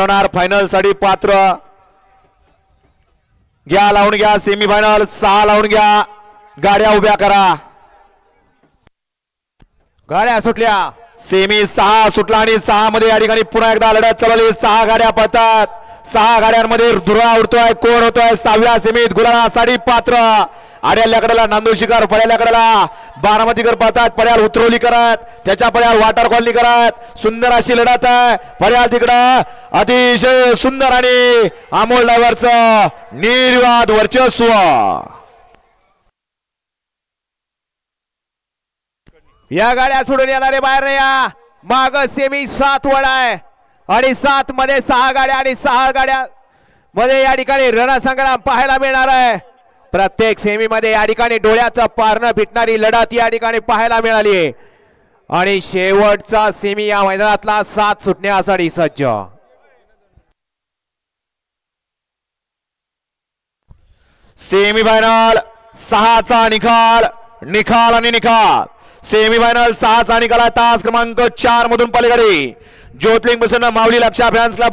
होणार फायनलसाठी पात्र. घ्या लावून घ्या सेमी फायनल सहा लावून घ्या. गाड्या उभ्या करा. गाड्या सुटल्या. सेमी सहा सुटला आणि सहा मध्ये या ठिकाणी पुन्हा एकदा लढत चालवली सहा गाड्या पळतात. सहा गाड्यांमध्ये धुरा उडतोय कोण होतोय? सहाव्या सेमीत गुलासाठी पात्र. आड्याल्या कडेला नांदूर शिकार पड्याल्या कडेला बारामतीकर पळतात पड्याल उतरवली करत. त्याच्या पड्याल वाटर कॉलनी करत. सुंदर अशी लढत आहे. पड्याल तिकडं अतिशय सुंदर आणि अमोल ड्रायव्हरचं निर्वाद वर्चस्व. या गाड्या सोडून येणारे बाहेर या. माग सेमी सात वडा आहे. आणि सात मध्ये सहा गाड्या आणि सहा गाड्या मध्ये या ठिकाणी रणसंग्राम पाहायला मिळणार आहे. प्रत्येक सेमी मध्ये या ठिकाणी डोळ्याचं पारणं फिटणारी लढत या ठिकाणी पाहायला मिळाली आणि शेवटचा सेमी या मैदानातला सात सुटण्यासाठी सज्ज. सेमी फायनल सहाचा निकाल निकाल आणि निकाल. सेमी फायनल सहाचा निकाल आहे तास क्रमांक चार मधून पलीकडे ज्योतिर्लिंग प्रसन्न माऊली लक्षा फॅन्सला